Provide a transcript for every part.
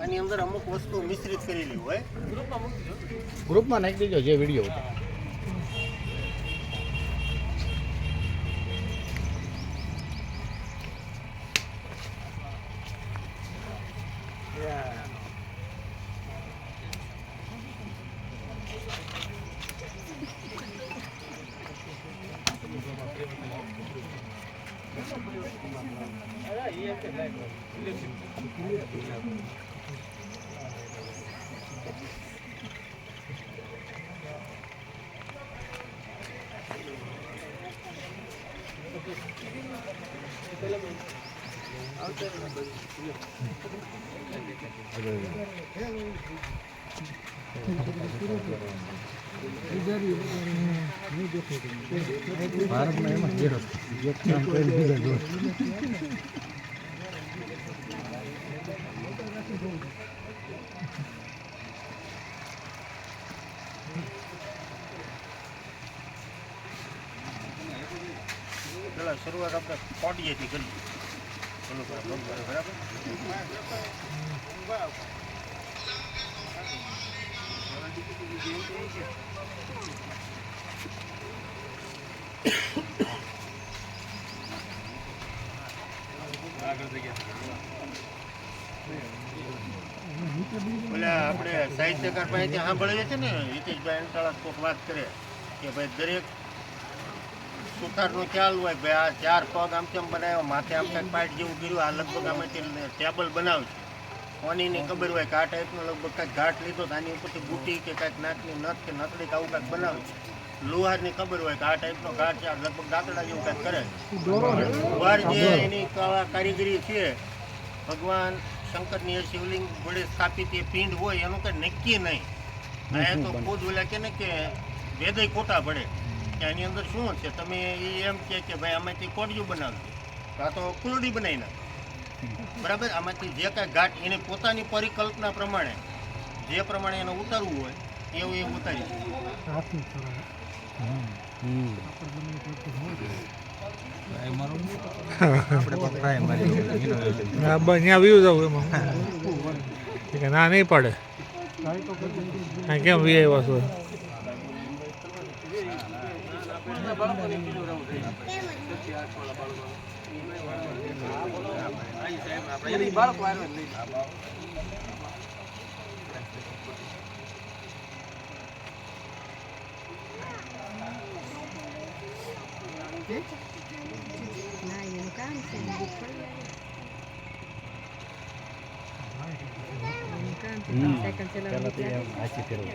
આની અંદર અમુક વસ્તુ મિશ્રિત કરેલી હોય. ગ્રુપમાં નાખી દેજો જે વીડિયો હતો ભારતમાં એમાં જીરો એક કામ કરીને બીજા જોડે પેલા શરૂઆત આપણે કરીએ પેલું કરે, બરાબર? ઓલા આપણે સાહિત્યકાર પાસેથી સાંભળીએ છે ને હિતેશભાઈ અંટાળા કોઈક વાત કરે કે ભાઈ દરેક સુથારનો ચાલુ હોય ભાઈ આ ચાર પગ આમ કેમ બનાવ્યો? માથે આમ કંઈક પાઇટ જેવું કર્યું, આ લગભગ આમાંથી ટેબલ બનાવશે. કોનીની ખબર હોય કે આ ટાઈપનો લગભગ કાંઈક ઘાટ લીધો તો આની ઉપરથી બુટી કે કાંઈક નાકની નથ કે નથડી કે આવું કંઈક બનાવ્યું છે લુહારની ખબર હોય કે આ ટાઈપનો ઘાટ છે લગભગ દાંતડા જેવું કાંઈક કરે લુહાર જે એની કળા કારીગરી છે, ભગવાન શંકરની શિવલિંગ વડે સ્થાપિત એ પિંડ હોય, એનું કંઈ નક્કી નહીં. એ તો ખુદ ઓલા કે ને કે વેદય ખોટા પડે. કે આની અંદર શું છે? તમે એ એમ કે કે ભાઈ આમાંથી કોડિયું બનાવજો. કાં તો કુલડી બનાવી નાખો. બરાબર? આમાંથી જે કાંઈ ઘાટ એને પોતાની પરિકલ્પના પ્રમાણે જે પ્રમાણે એને ઉતારવું હોય એવું એ ઉતારી શકે. હા બસ ત્યાં વ્યૂ જવું એમાં. કે ના નહીં પડે. કેમ વી આવ્યા છો? ના એનું કામ છે એનું કામ છે સાયકલ ચલાવવાની હાથી ફેરવું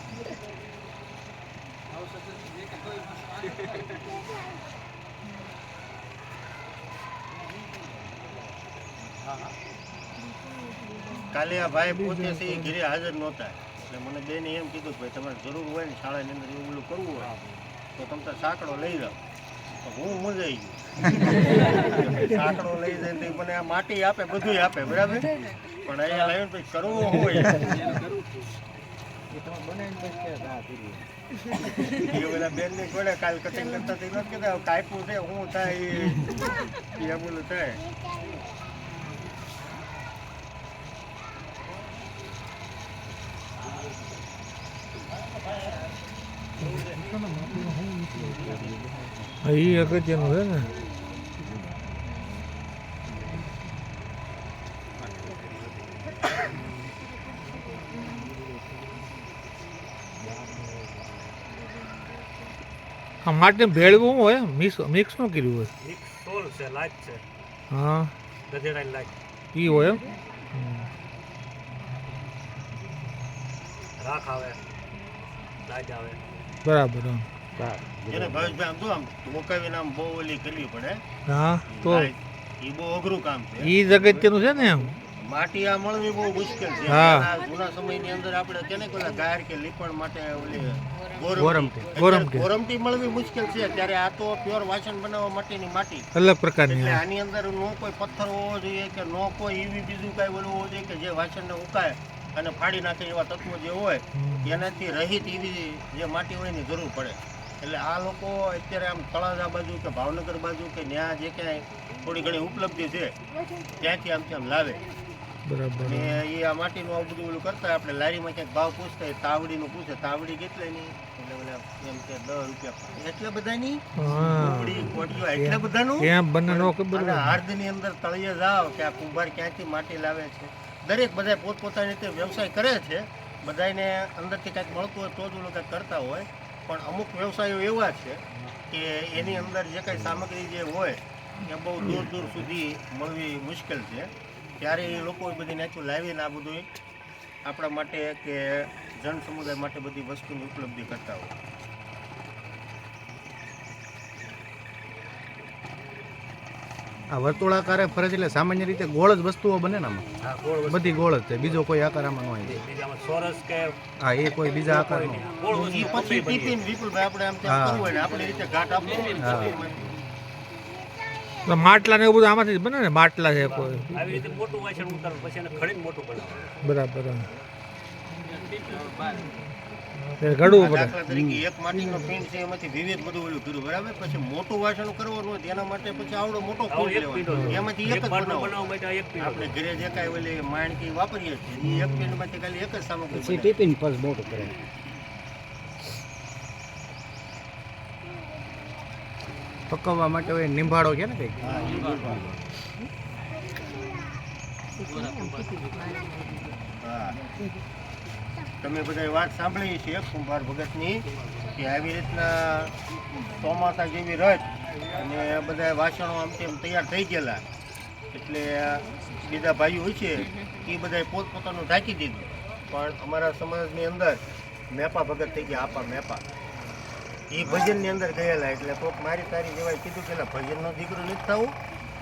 કાલે આ ભાઈ પોતે ઘરે હાજર નહોતા. એટલે મને બેને એમ કીધું ભાઈ તમારે જરૂર હોય ને શાળાની અંદર એવું બધું કરવું હોય, તો તમે તાર સાંકડો લઈ જાઓ. તો હું મૂંઝાઈ ગયો. સાંકડો લઈ તો મને આ માટી આપે બધું આપે, બરાબર? પણ અહીંયા લાવીને પછી કરવું હોય. બેનની જોડે કાલ કટિંગ કરતા કાપ્યું છે? હું થાય એ? બોલું થાય. હા, ઈ અગત્યનું છે ને. આ માટે ભેળવું હોય મિક્સ મિક્સનું કર્યું હોય? મિક્સ સોલ છે લાજ છે હા. ગધેડાની લાજ ઈ હોય. રાખ આવે. લાઈટ આવે. બરાબર. એને ભાવેશભાઈ આમ જો આમ મુકાવીને આમ બહુ ઓલી કરવી પડે. હા તો? એ બહુ અઘરું કામ છે. એ જ અગત્યનું છે ને એમ? માટી આ મળવી બહુ મુશ્કેલ છે. જૂના સમયની અંદર આપણે કેને કે ઓલા ગાર કે લીપણ માટે ઓલી ગોરમટી. ગોરમટી ગોરમટી. ગોરમટી મળવી મુશ્કેલ છે. ત્યારે આ તો પ્યોર વાસણ બનાવવા માટેની માટી. અલગ પ્રકારની એટલે આની અંદર નો કોઈ પથ્થર હોવો જોઈએ કે નો કોઈ એવી બીજું કાંઈ ઓલું હોવું જોઈએ કે જે વાસણને ઉકાય અને ફાડી નાખે એવા તત્વો જે હોય. એનાથી રહિત એવી જે માટી હોય એની જરૂર પડે. એટલે આ લોકો અત્યારે આમ તળાજા બાજુ કે ભાવનગર બાજુ કે ત્યાં જે ક્યાંય થોડી ઘણી ઉપલબ્ધિ છે ત્યાંથી આમ આમ લાવે. બરાબર. અને એ આ માટીનું આવું બધું ઓલું કરતા આપણે લારીમાં ક્યાંક ભાવ પૂછતા હોય તાવડીનું પૂછે તાવડી કેટલાની એટલે એમ કે દસ રૂપિયા એટલા બધાની એટલા બધાનું. હાર્દની અંદર તળિયે જાવ કે આ કુંભાર ક્યાંથી માટી લાવે છે? દરેક બધા પોતપોતાની રીતે વ્યવસાય કરે છે. બધાને અંદરથી કાંઈક મળતું હોય તો જ લોકો કરતા હોય. પણ અમુક વ્યવસાયો એવા છે કે એની અંદર જે કાંઈ સામગ્રી જે હોય એ બહુ દૂર દૂર સુધી મળવી મુશ્કેલ છે. ત્યારે એ લોકો બધી નેચું લાવીને આ બધું આપણા માટે કે જન સમુદાય માટે બધી વસ્તુની ઉપલબ્ધિ કરતા હોય. આ વર્તુળાકાર ફરે છે એટલે સામાન્ય રીતે ગોળ જ વસ્તુઓ બને ને આમાં. બધી ગોળ જ છે. બીજો કોઈ આકાર આમાં ન હોય. હા એ કોઈ બીજા આકાર નો ઈ પછી ટિફિન વિપુલભાઈ આપણે આમ તેમ હા. કરવું હોય ને આપણી રીતે ઘાટ આપવો હોય ને હા. તો માટલા ને એવું બધું આમાંથી જ બને ને? માટલા છે કોઈ. આવી રીતે મોટું વાસણ ઉતારો પછી એને ખડીને મોટું બનાવો બરાબર ઘડવું પડે. દાખલા તરીકે એક માટીનો પિંડ છે એમાંથી વિવિધ બધું ઓલું કર્યું બરાબર? પછી મોટું વાસણ કરવાનું હોય તેના માટે પછી આવડો મોટો કુંડ લેવાનો. એમાંથી એક જ બનાવો. બનાવવા માટે એક પીંડો આપણે ઘરે જે કાંઈ ઓલી માણકી વાપરીએ છીએ એ એક પિંડમાંથી ખાલી એક જ સામગ્રી પછી ટિફિન પર મોટું કરે. પકવવા માટે હોય નિંભાળો કે ને કંઈક. હા. તમે બધા વાત સાંભળી છે કુંભાર ભગતની કે આવી રીતના ચોમાસા જેવી રથ અને બધા વાસણો આમ તેમ તૈયાર થઈ ગયેલા. એટલે બીજા ભાઈઓ હોય છે એ બધાએ પોતપોતાનું ઢાંકી દીધું. પણ અમારા સમાજની અંદર મેપા ભગત થઈ ગયા, આપા મેપા. એ ભજનની અંદર ગયેલા, એટલે કોક મારી તારી જેવાય કીધું કે ભજનનો દીકરો નથી થવું.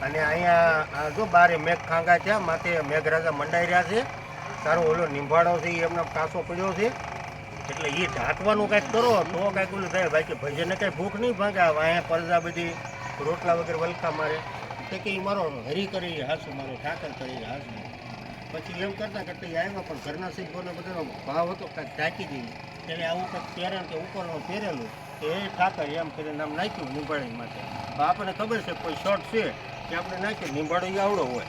અને અહીંયા જો બારે મેઘ ખાંગા છે માથે મેઘરાજા મંડાઈ રહ્યા છે. તારો ઓલો નિંભાડો છે એ એમનો કાસો પડ્યો છે. એટલે એ ઢાંકવાનું કાંઈક કરો, તો કાંઈક ઓલું થાય. બાકી ભજનને કાંઈ ભૂખ નહીં ભાંગે. અહીંયા પરજા બધી રોટલા વગેરે વલખા મારે. તે કે એ મારો હરી કરી હાસુ મારો ઠાકર કરી હાસુ. પછી એમ કરતાં કરતાં આવ્યા, પણ ઘરના સિદ્ધોને બધાનો ભાવ હતો કાંઈક ઢાંકી દઈએ. એટલે આવું કંઈક પહેરણ કે ઉપરનું પહેરેલું કે એ ઠાકર એમ કરીને આમ નાખ્યું નિંભાળી માટે. આપણને ખબર છે, કોઈ શોર્ટ છે કે આપણે નાખ્યું નિંબાળો એ આવડો હોય.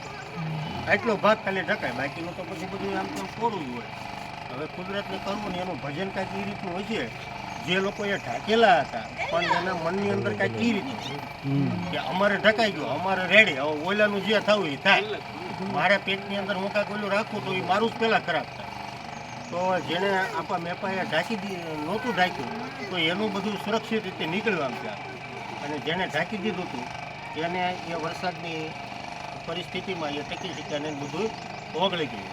આટલો ભાગ ખાલી ઢકાય બાકીનું તો પછી બધું આમ તો કોરું હોય. હવે કુદરતને કરવું ને એનું ભજન કાંઈક એ રીતનું હોય છે જે લોકો એ ઢાકેલા હતા, પણ એના મનની અંદર કાંઈક એ રીતનું છે. કે અમારે ઢકાઈ ગયું, અમારે રેડી, હવે ઓલાનું જે થવું એ થાય. મારા પેટની અંદર હું કાંઈક ઓલું રાખું તો એ મારું જ પહેલાં ખરાબ થાય. તો જેણે આપણા મેપાએ ઢાંકી દીધું નહોતું ઢાંક્યું, તો એનું બધું સુરક્ષિત રીતે આમ ત્યાં. અને જેણે ઢાંકી દીધું હતું, એને એ વરસાદની પરિસ્થિતિમાં એ ટકી શક્યા અને બધું ઓગળી ગયું.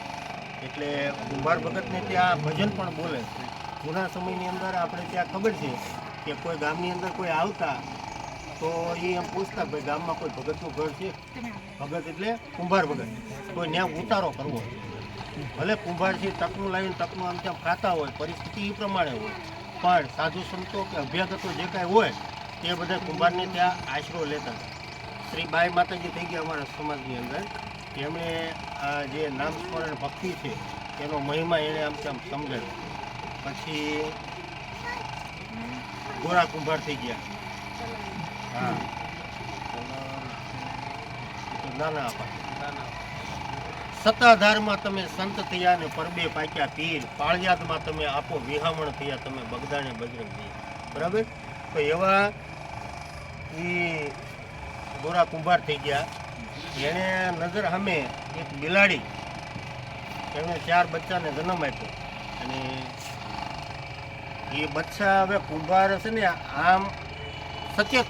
એટલે કુંભાર ભગતને ત્યાં ભજન પણ બોલે છે. જૂના સમયની અંદર આપણે ત્યાં ખબર છે કે કોઈ ગામની અંદર કોઈ આવતા તો એ એમ પૂછતા ભાઈ ગામમાં કોઈ ભગતનું ઘર છે? ભગત એટલે કુંભાર ભગત. કોઈ ત્યાં ઉતારો કરવો. ભલે કુંભાર છે, તકનું લાવીને તકનું આમ ત્યાં ખાતા હોય, પરિસ્થિતિ એ પ્રમાણે હોય. પણ સાધુ સંતો કે અભ્યાગતો જે કાંઈ હોય, તે બધા કુંભારને ત્યાં આશરો લેતા. શ્રી બાઈ માતાજી થઈ ગયા અમારા સમાજની અંદર. એમણે આ જે નામ સ્મરણ ભક્તિ છે, એનો મહિમા એણે આમ તેમ સમજાવ્યો. પછી ગોરા કુંભાર થઈ ગયા. હા. નાના આપા. સત્તાધારમાં તમે સંત થયા ને પરબે પાક્યા પીર, પાળિયાદમાં તમે આપો વિહામણ થયા તમે બગદાણે બજરંગ. થયા બરાબર? તો એવા એ ગોરા કુંભાર થઈ ગયા. એણે નજર સામે એક બિલાડી એમણે ચાર બચ્ચાને જન્મ આપ્યો. અને એ બચ્ચા હવે કુંભાર છે ને, આમ સચેત